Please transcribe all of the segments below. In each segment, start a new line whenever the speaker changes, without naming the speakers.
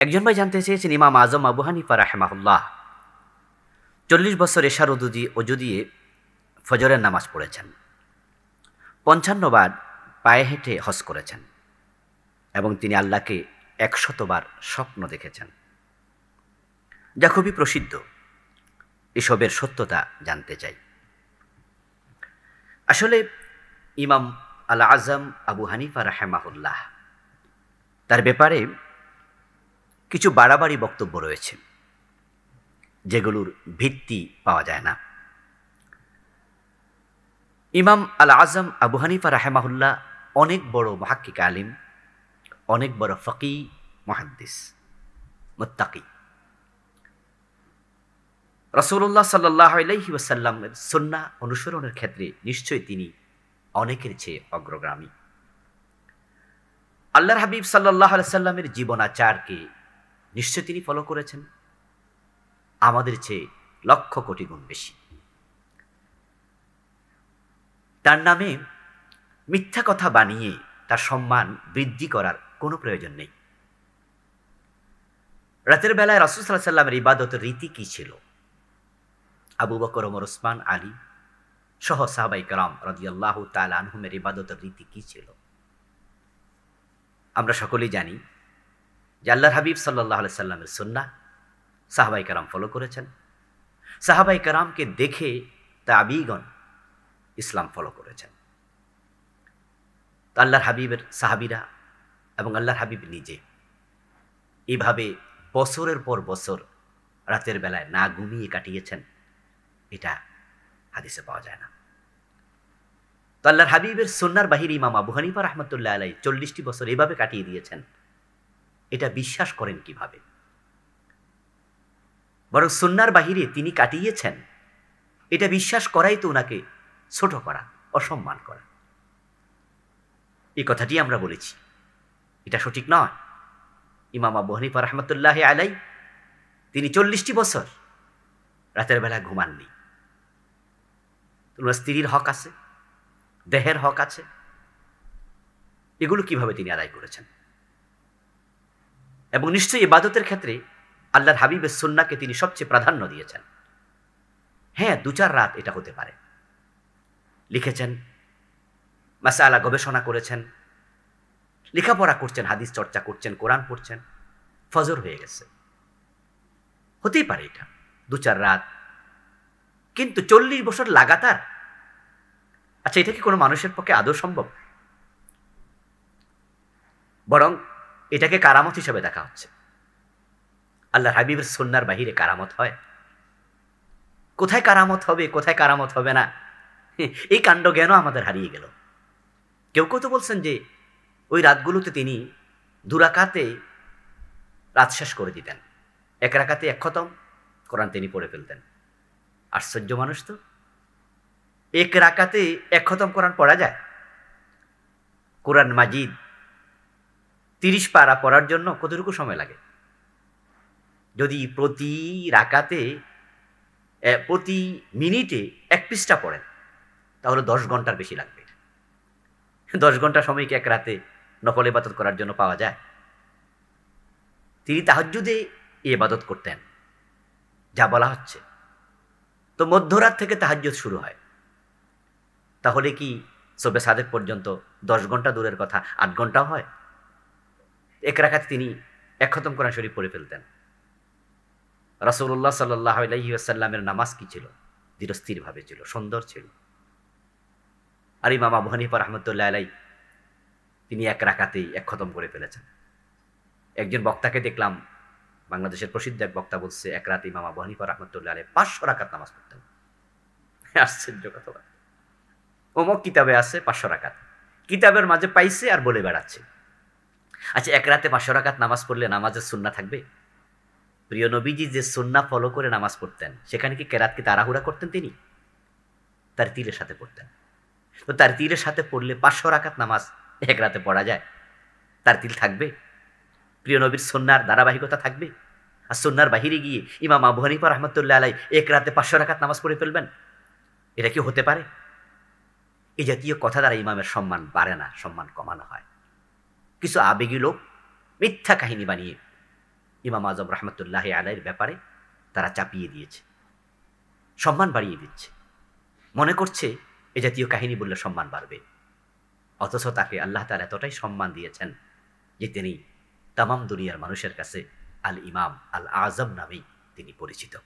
একজন ভাই জানতে চেয়েছেন ইমাম আজম আবু হানিফা রাহেমাহুল্লাহ। চল্লিশ বছর এশার উদু দিয়ে অজু দিয়ে ফজরের নামাজ পড়েছেন। পঞ্চান্ন বার পায়ে হেঁটে হজ করেছেন এবং তিনি আল্লাহকে একশতবার স্বপ্ন দেখেছেন। যা খুবই প্রসিদ্ধ। এসবের সত্যতা জানতে চাই। আসলে ইমাম আল আজম আবু হানিফা রাহেমাহুল্লাহ, তার ব্যাপারে কিছু বাড়াবাড়ি বক্তব্য রয়েছে, যেগুলোর ভিত্তি পাওয়া যায় না। ইমাম আল আজম আবু হানিফা রাহেমাহুল্লাহ অনেক বড় মহাক্কিক আলিম, অনেক বড় ফকি মহাদ্দিস, মুত্তাকি। রসুল্লাহ সাল্লাহ সন্না অনুসরণের ক্ষেত্রে নিশ্চয়ই তিনি অনেকের চেয়ে অগ্রগামী। আল্লাহর হাবিব সাল্লাহ সাল্লামের জীবনাচারকে নিশ্চয় তিনি ফলো করেছেন। আমাদের চেয়ে লক্ষ কোটি গুণ বেশি। তার নামে মিথ্যা কথা বানিয়ে তার সম্মান বৃদ্ধি করার কোনো প্রয়োজন নেই। রাতের বেলায় রাসুল সাল্লাহ সাল্লামের ইবাদতের রীতি কি ছিল? আবু বকর, ওমর, ওসমান, আলী সহ সাহাবাই কালাম রদিয়াল্লাহ তাল আনহুমের ইবাদতের রীতি কি ছিল? আমরা সকলেই জানি যে আল্লাহর হাবিব সাল্লাহ সাল্লামের সন্না সাহাবাই কারাম ফলো করেছেন। সাহাবাই কারামকে দেখে তাবিগণ ইসলাম ফলো করেছেন। আল্লাহর হাবিবের সাহাবিরা এবং আল্লাহর হাবিব নিজে এভাবে বছরের পর বছর রাতের বেলায় না ঘুমিয়ে কাটিয়েছেন, এটা হাদিসে পাওয়া যায় না। তো আল্লাহর হাবিবের সন্ন্যার বাহির ইমাম আবু রহমতুল্লাহ আলাই চল্লিশটি বছর এভাবে কাটিয়ে দিয়েছেন। এটা বিশ্বাস করেন কীভাবে? বরং সন্ন্যার বাহিরে তিনি কাটিয়েছেন। এটা বিশ্বাস করাই তো ওনাকে ছোট করা, অসম্মান করা। এই কথাটি আমরা বলেছি। এটা সঠিক নয়। ইমাম আবু হানিফা রহমতুল্লাহ আলাই তিনি চল্লিশটি বছর রাতের বেলা ঘুমাননি। ওনার স্ত্রীর হক আছে, দেহের হক আছে। এগুলো কীভাবে তিনি আদায় করেছেন? এবং নিশ্চয়ই ইবাদতের ক্ষেত্রে আল্লাহর হাবিবের সুন্নাকে তিনি সবচেয়ে প্রাধান্য দিয়েছেন। হ্যাঁ দু চার রাত এটা হতে পারে। লিখেছেন, মাসালা গবেষণা করেছেন, লেখাপড়া করছেন, হাদিস চর্চা করছেন, কোরআন পড়ছেন, ফজর হয়ে গেছে। হতেই পারে এটা, দু চার রাত। কিন্তু চল্লিশ বছর লাগাতার? আচ্ছা এটা কি কোনো মানুষের পক্ষে আদৌ সম্ভব? বরং এটাকে কারামত হিসেবে দেখা হচ্ছে। আল্লাহ হাবিবের সন্ন্যার বাহিরে কারামত হয়। কোথায় কারামত হবে, কোথায় কারামত হবে না? এই কাণ্ড জ্ঞানও আমাদের হারিয়ে গেল। কেউ কেউ তো বলছেন যে, ওই রাতগুলোতে তিনি দুরাকাতে রাত শেষ করে দিতেন। এক রাকাতে এক খতম, কোরআন তিনি পড়ে ফেলতেন। আশ্চর্য মানুষ তো। এক রাকাতে এক খতম কোরআন পড়া যায়। কোরআন মাজিদ তিরিশ পারা পড়ার জন্য কতটুকু সময় লাগে? যদি প্রতি রাকাতে প্রতি মিনিটে এক পৃষ্ঠা পড়েন, তাহলে দশ ঘণ্টার বেশি লাগবে। দশ ঘণ্টা সময় কি এক রাতে নকল ইবাদত করার জন্য পাওয়া যায়? তিনি তাহাজুদে ইবাদত করতেন, যা বলা হচ্ছে। তো মধ্যরাত থেকে তাহাজ্জুদ শুরু হয়। তাহলে কি সবে সাদেক পর্যন্ত দশ ঘণ্টা দূরের কথা আট ঘন্টাও হয়? এক রাখাতে তিনি এক খতম কোরআন শরীফ পড়ে ফেলতেন। রসুল্লাহ সাল্লাহ নামাজ কি ছিল? ধীরস্থিরভাবে ছিল, সুন্দর ছিল। আর ইমাম আবু হানিফা রহমতুল্লাহ আলাই তিনি এক রাখাতেই এক খতম করে ফেলেছেন। একজন বক্তাকে দেখলাম, বাংলাদেশের প্রসিদ্ধ এক বক্তা বলছে, এক রাতে ইমাম আবু হানিফা রহমতুল্লাহ আলাই পাঁচশো রাকাত নামাজ পড়তেন। আশ্চর্য কথা অমক কিতাবে আছে পাঁচশো রাকাত। কিতাবের মাঝে পাইছে আর বলে বেড়াচ্ছে। আচ্ছা এক রাতে পাঁচশো রাকাত নামাজ পড়লে নামাজের সুন্না থাকবে? প্রিয় নবীজি যে সুন্না ফলো করে নামাজ পড়তেন, সেখানে কি কেরাতকে তাড়াহুড়া করতেন তিনি? তার তীরের সাথে পড়তেন। তো তার তীরের সাথে পড়লে পাঁচশো রাকাত নামাজ এক রাতে পড়া যায়? তার তিল থাকবে? প্রিয় নবীর সন্ন্যার ধারাবাহিকতা থাকবে? আর সন্ন্যার বাহিরে গিয়ে ইমাম আবু হানিফা রহমতুল্লাহ আলাই এক রাতে পাঁচশো রাকাত নামাজ পড়ে ফেলবেন? এটা কি হতে পারে? এই জাতীয় কথা দ্বারা ইমামের সম্মান বাড়ে না, সম্মান কমানো হয়। কিছু আবেগী লোক মিথ্যা কাহিনী বানিয়ে ইমাম আজম রহমতুল্লাহ আলাইয়ের ব্যাপারে তারা চাপিয়ে দিয়েছে, সম্মান বাড়িয়ে দিচ্ছে। মনে করছে এ জাতীয় কাহিনী বললে সম্মান বাড়বে। অথচ তাকে আল্লাহ তার এতটাই সম্মান দিয়েছেন যে তিনি তামাম দুনিয়ার মানুষের কাছে আল ইমাম আল আজম নামেই তিনি পরিচিত।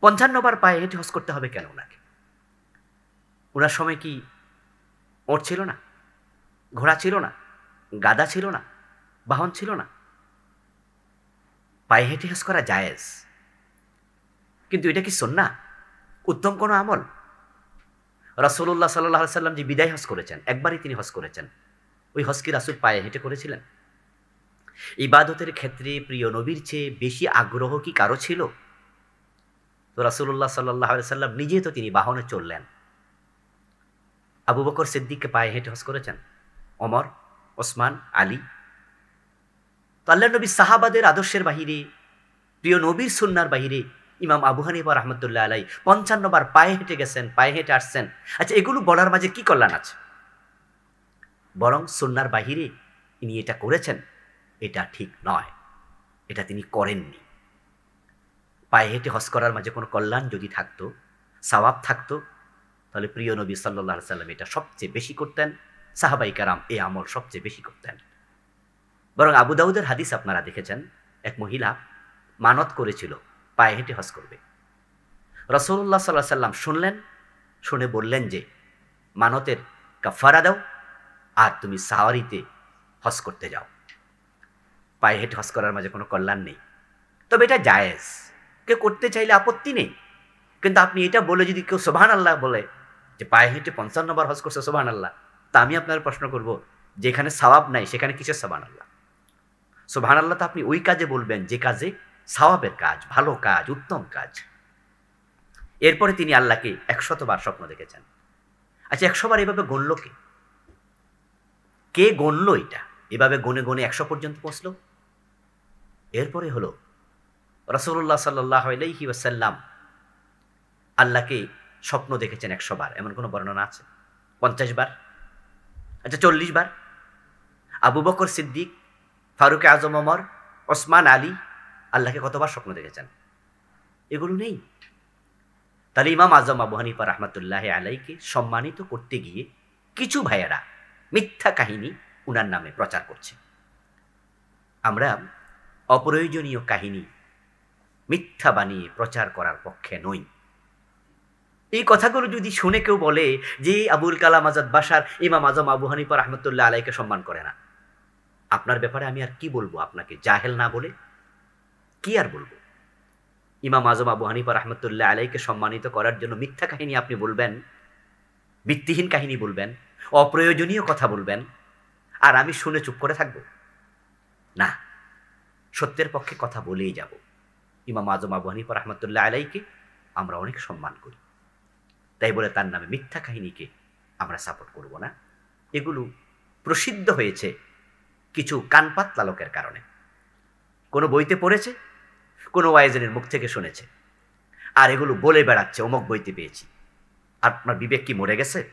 পঞ্চান্নবার পায়ে হেঁটে হজ করতে হবে কেন ওনাকে? ওনার সময় কি ওর ছিল না? ঘোড়া ছিল না? গাদা ছিল না, বাহন ছিল না। পায়ে হেঁটে হজ করা জায়েজ। কিন্তু এটা কি সন্না উত্তম কোনো আমল? রাসুল্লাহ সাল্লাহ সাল্লাম যে বিদায় হজ করেছেন, একবারই তিনি হজ করেছেন। ওই হজ কি রাসুল পায়ে হেঁটে করেছিলেন? ইবাদতের ক্ষেত্রে প্রিয় নবীর চেয়ে বেশি আগ্রহ কি কারও ছিল? তো রাসুল্লাহ সাল্লাহ সাল্লাম নিজে তো তিনি বাহনে চললেন। আবু বকর সিদ্দিককে পায়ে হেঁটে হজ করেছেন। অমর ওসমান, আলী। তো আল্লাহ নবী সাহাবাদের আদর্শের বাহিরে, প্রিয় নবীর সুন্নার বাহিরে ইমাম আবু হানিফা রহমতুল্লাহ আলাই পঞ্চান্নবার পায়ে হেঁটে গেছেন, পায়ে হেঁটে আসছেন। আচ্ছা এগুলো বলার মাঝে কি কল্যাণ আছে? বরং সুন্নার বাহিরে ইনি এটা করেছেন, এটা ঠিক নয়। এটা তিনি করেননি। পায়ে হেঁটে হজ করার মাঝে কোনো কল্যাণ যদি থাকতো, সওয়াব থাকতো, তাহলে প্রিয় নবী সাল্লাহ সাল্লাম এটা সবচেয়ে বেশি করতেন। সাহাবাই কারাম এই আমল সবচেয়ে বেশি করতেন। বরং আবু দাউদের হাদিস আপনারা দেখেছেন, এক মহিলা মানত করেছিল, পায়ে হেঁটে হজ করবে। রসুল্লাহ সাল্লাহ সাল্লাম শুনলেন, শুনে বললেন যে, মানতের কাফারা দাও আর তুমি সাওয়ারিতে হজ করতে যাও। পায়ে হেঁটে হজ করার মাঝে কোনো কল্যাণ নেই। তবে এটা জায়েজ। কে করতে চাইলে আপত্তি নেই। কিন্তু আপনি এটা বলে যদি কেউ সোভান আল্লাহ বলে যে, পায়ে হেঁটে পঞ্চান্ন বার হজ করছে সোভান আল্লাহ তা আমি আপনার প্রশ্ন করব, যেখানে সওয়াব নাই, সেখানে কিসের সোভান আল্লাহ? সোভান আল্লাহ তো আপনি ওই কাজে বলবেন, যে কাজে সওয়াবের কাজ, ভালো কাজ, উত্তম কাজ। এরপরে তিনি আল্লাহকে একশতবার স্বপ্ন দেখেছেন। আচ্ছা একশোবার এভাবে গণল কে? কে গণল এটা? এভাবে গনে গনে একশো পর্যন্ত পৌঁছলো? এরপরে হলো রসুল্লাহ সাল্লাহ আলহি আল্লাহকে স্বপ্ন দেখেছেন একশো বার এমন কোনো বর্ণনা আছে? পঞ্চাশ বার? আচ্ছা চল্লিশ বার। আবু বকর সিদ্দিক, ফারুক আজম অমর ওসমান আলী, আল্লাহকে কতবার স্বপ্ন দেখেছেন? এগুলো নেই। তাহলে ইমাম আজম আবু হানিফা রহমতুল্লাহ আলাইকে সম্মানিত করতে গিয়ে কিছু ভাইয়েরা মিথ্যা কাহিনী উনার নামে প্রচার করছে। আমরা অপ্রয়োজনীয় কাহিনী মিথ্যা বানিয়ে প্রচার করার পক্ষে নই। এই কথাগুলো যদি শুনে কেউ বলে যে আবুল কালাম আজাদ বাসার ইমাম আজম আবু হানিফা রহমতুল্লাহ আলাইকে সম্মান করে না, আপনার ব্যাপারে আমি আর কি বলব আপনাকে? জাহেল না বলে কি আর বলব? ইমাম আজম আবু হানিফা রহমতুল্লাহ আলাইকে সম্মানিত করার জন্য মিথ্যা কাহিনী আপনি বলবেন, ভিত্তিহীন কাহিনী বলবেন, অপ্রয়োজনীয় কথা বলবেন, আর আমি শুনে চুপ করে থাকব? না, সত্যের পক্ষে কথা বলেই যাব। ইমাম আজম আবু হানিফা রহমতুল্লাহ আলাইকে আমরা অনেক সম্মান করি। তাই বলে তার নামে মিথ্যা কাহিনীকে আমরা সাপোর্ট করব না। এগুলো প্রসিদ্ধ হয়েছে কিছু কানপাত লালকের কারণে। কোনো বইতে পড়েছে? কোনো ওয়াইজেনের মুখ থেকে শুনেছে? আর এগুলো বলে বেড়াচ্ছে, অমুক বইতে পেয়েছি। আপনার বিবেক কি মরে গেছে?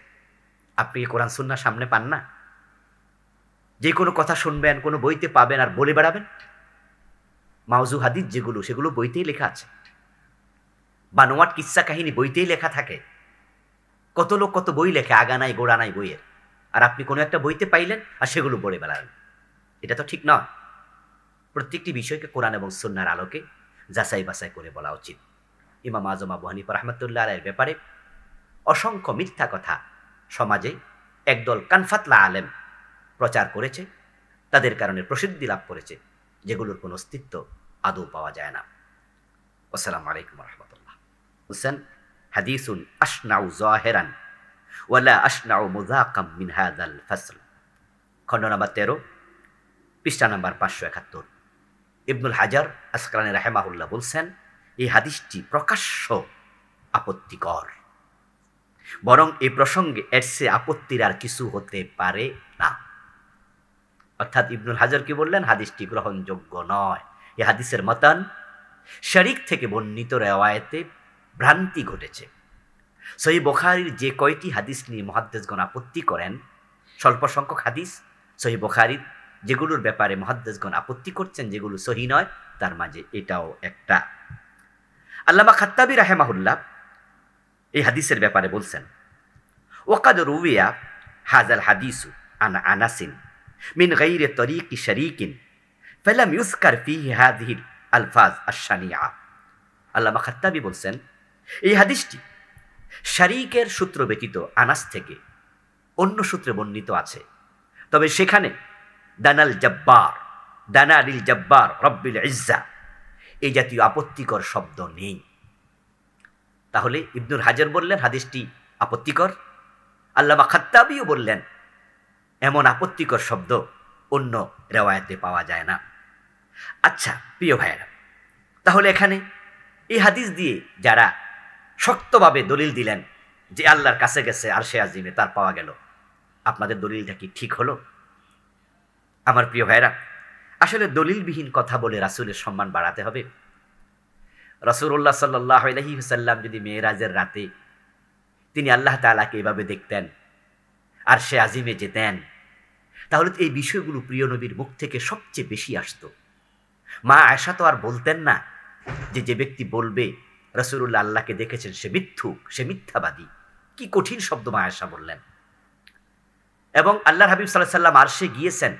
আপনি কোরআন সুন্না সামনে পান না? যে কোনো কথা শুনবেন, কোনো বইতে পাবেন আর বলে বেড়াবেন? মাউজু হাদিদ যেগুলো, সেগুলো বইতেই লেখা আছে। বানোয়াট কিচ্ছা কাহিনী বইতেই লেখা থাকে। কত লোক কত বই লেখে, আগা নাই, গোড়া নাই বইয়ের। আর আপনি কোনো একটা বইতে পাইলেন আর সেগুলো বলে বেড়ালেন। এটা তো ঠিক নয়। প্রত্যেকটি বিষয়কে কোরআন এবং সন্ন্যার আলোকে যাচাই বাছাই করে বলা উচিত। ইমাম আজম আবু হানিফা রহমতুল্লাহ এর ব্যাপারে অসংখ্য মিথ্যা কথা সমাজে একদল কানফাতলা আলেম প্রচার করেছে, তাদের কারণে প্রসিদ্ধি লাভ করেছে, যেগুলোর কোনো অস্তিত্ব আদৌ পাওয়া যায় না। আসসালামু আলাইকুম রহমতুল্লাহ। হুসেন হাদিসুন আশনাউ জাহেরান, ওয়ালা আশনাউ মুজাকাম মিন হাদাল ফসল। খণ্ড নাম্বার তেরো, পৃষ্ঠা নাম্বার পাঁচশো একাত্তর। ইবনুল হাজার আসকালানি রাহেমাহুল্লাহ বলছেন, এই হাদিসটি প্রকাশ্য আপত্তিকর। বরং এই প্রসঙ্গে এর সে আপত্তির আর কিছু হতে পারে না। অর্থাৎ ইবনুল হাজার কি বললেন? হাদিসটি গ্রহণযোগ্য নয়। এ হাদিসের মতান, শরিক থেকে বর্ণিত রেওয়ায়তে ভ্রান্তি ঘটেছে। সহি বখারির যে কয়টি হাদিস নিয়ে মহাদ্দেশগণ আপত্তি করেন স্বল্প সংখ্যক হাদিস, সহি বখারির যেগুলোর ব্যাপারে মহাদ্দেশগণ আপত্তি করছেন যেগুলো সহি নয়, তার মাঝে এটাও একটা। আল্লামা খাত্তাবি রাহেমাহুল্লাহ এই হাদিসের ব্যাপারে বলছেন ওকাদ রুবিয়া হাজাল হাদিসু আনা আনাসিন মিন গাইরে তরিকি শরিকিন ফেলাম ইউসকার ফিহি হাদিহিল আলফাজ আশানিয়া আল্লামা খাত্তাবি বলছেন এই হাদিসটি শারিকের সূত্র ব্যতীত আনাস থেকে অন্য সূত্রে বর্ণিত আছে। তবে সেখানে দানাল জব্বার দানা জব্বার, রব্বিল ইজ্জা এই জাতীয় আপত্তিকর শব্দ নেই। তাহলে ইবনুল হাজার বললেন, হাদিসটি আপত্তিকর? আল্লামা খাত্তাবিও বললেন, এমন আপত্তিকর শব্দ অন্য রেওয়ায়তে পাওয়া যায় না। আচ্ছা প্রিয় ভাইয়েরা, তাহলে এখানে এই হাদিস দিয়ে যারা শক্তভাবে দলিল দিলেন যে আল্লাহর কাছে গেছে আর সে আজিমে তার পাওয়া গেল। আপনাদের দলিলটা কি ঠিক হলো? আমার প্রিয় ভাইরা আসলে দলিলবিহীন কথা বলে রাসুলের সম্মান বাড়াতে হবে। রসুল্লাহ সাল্লাহ সাল্লাম যদি মেয়েরাজের রাতে তিনি আল্লাহ তালাকে এভাবে দেখতেন আর সে আজিমে যেতেন, তাহলে এই বিষয়গুলো প্রিয় নবীর মুখ থেকে সবচেয়ে বেশি আসতো। মা আয়সা তো আর বলতেন না যে যে ব্যক্তি বলবে রসুল্লাহ আল্লাহকে দেখেছেন, সে মিথ্যুক, সে মিথ্যাবাদী। কি কঠিন শব্দ মা আয়সা বললেন। এবং আল্লাহ হাবিব সাল্লাহ সাল্লাম আর সে গিয়েছেন।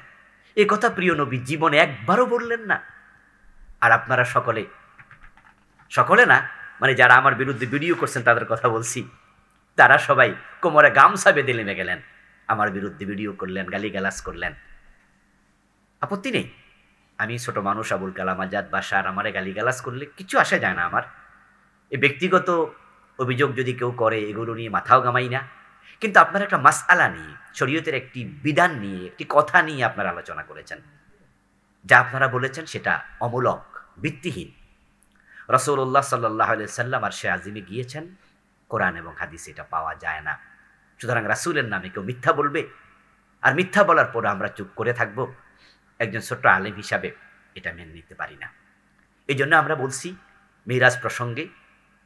এ কথা প্রিয় নবী, জীবনে একবারও বললেন না। আর আপনারা সকলে সকলে না মানে যারা আমার বিরুদ্ধে ভিডিও করছেন তাদের কথা বলছি, তারা সবাই কোমরে গামছা বেঁধে নেমে গেলেন। আমার বিরুদ্ধে ভিডিও করলেন, গালিগালাজ করলেন। আপত্তি নেই। আমি ছোট মানুষ, আবুল কালাম আজাদ বাসার আমারে গালিগালাজ করলে কিছু আসে যায় না আমার। এই ব্যক্তিগত অভিযোগ যদি কেউ করে, এগুলো নিয়ে মাথাও গামাই না। কিন্তু আপনারা একটা মাসআলা নিয়ে, শরীয়তের একটি বিধান নিয়ে, একটি কথা নিয়ে আপনারা আলোচনা করেছেন। যা আপনারা বলেছেন সেটা অমূলক, ভিত্তিহীন। রসৌল্লাহ সাল্লাহ সাল্লাম আর সে আজিমে গিয়েছেন। কোরআন এবং হাদিস এটা পাওয়া যায় না। সুতরাং রাসুলের নামে কেউ মিথ্যা বলবে। আর মিথ্যা বলার পর আমরা চুপ করে থাকব। একজন ছোট্ট আলেম হিসাবে এটা মেনে নিতে পারি না। এই জন্য আমরা বলছি, মিরাজ প্রসঙ্গে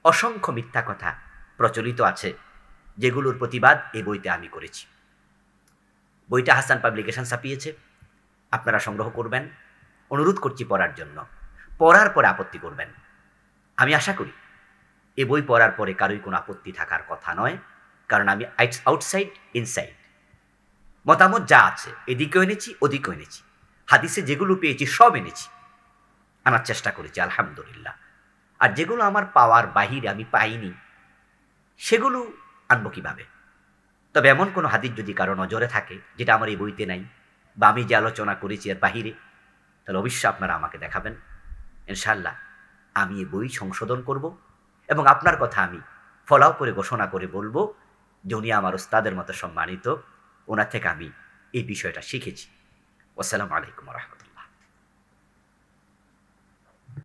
অসংখ্য মিথ্যা কথা প্রচলিত আছে, যেগুলোর প্রতিবাদ এই বইতে আমি করেছি। বইটা হাসান পাবলিকেশন ছাপিয়েছে। আপনারা সংগ্রহ করবেন। অনুরোধ করছি পড়ার জন্য। পড়ার পরে আপত্তি করবেন। আমি আশা করি এ বই পড়ার পরে কারোই কোনো আপত্তি থাকার কথা নয়, কারণ আমি আউটসাইড, ইনসাইড। মতামত যা আছে, এদিকেও এনেছি, ওদিকেও এনেছি। হাদিসে যেগুলো পেয়েছি, সব এনেছি। আনার চেষ্টা করেছি, আলহামদুলিল্লাহ। আর যেগুলো আমার পাওয়ার বাহিরে আমি পাইনি, সেগুলো আনব কীভাবে? তবে এমন কোনো হাদিস যদি কারও নজরে থাকে, যেটা আমার এই বইতে নাই, বা আমি যে আলোচনা করেছি এর বাহিরে, তাহলে অবশ্যই আপনারা আমাকে দেখাবেন। ইনশাল্লাহ আমি এই বই সংশোধন করব এবং আপনার কথা আমি ফলাও করে ঘোষণা করে বলব যে উনি আমার ওস্তাদের মতো সম্মানিত, ওনার থেকে আমি এই বিষয়টা শিখেছি। আসসালামু আলাইকুম রহমতুল্লাহ।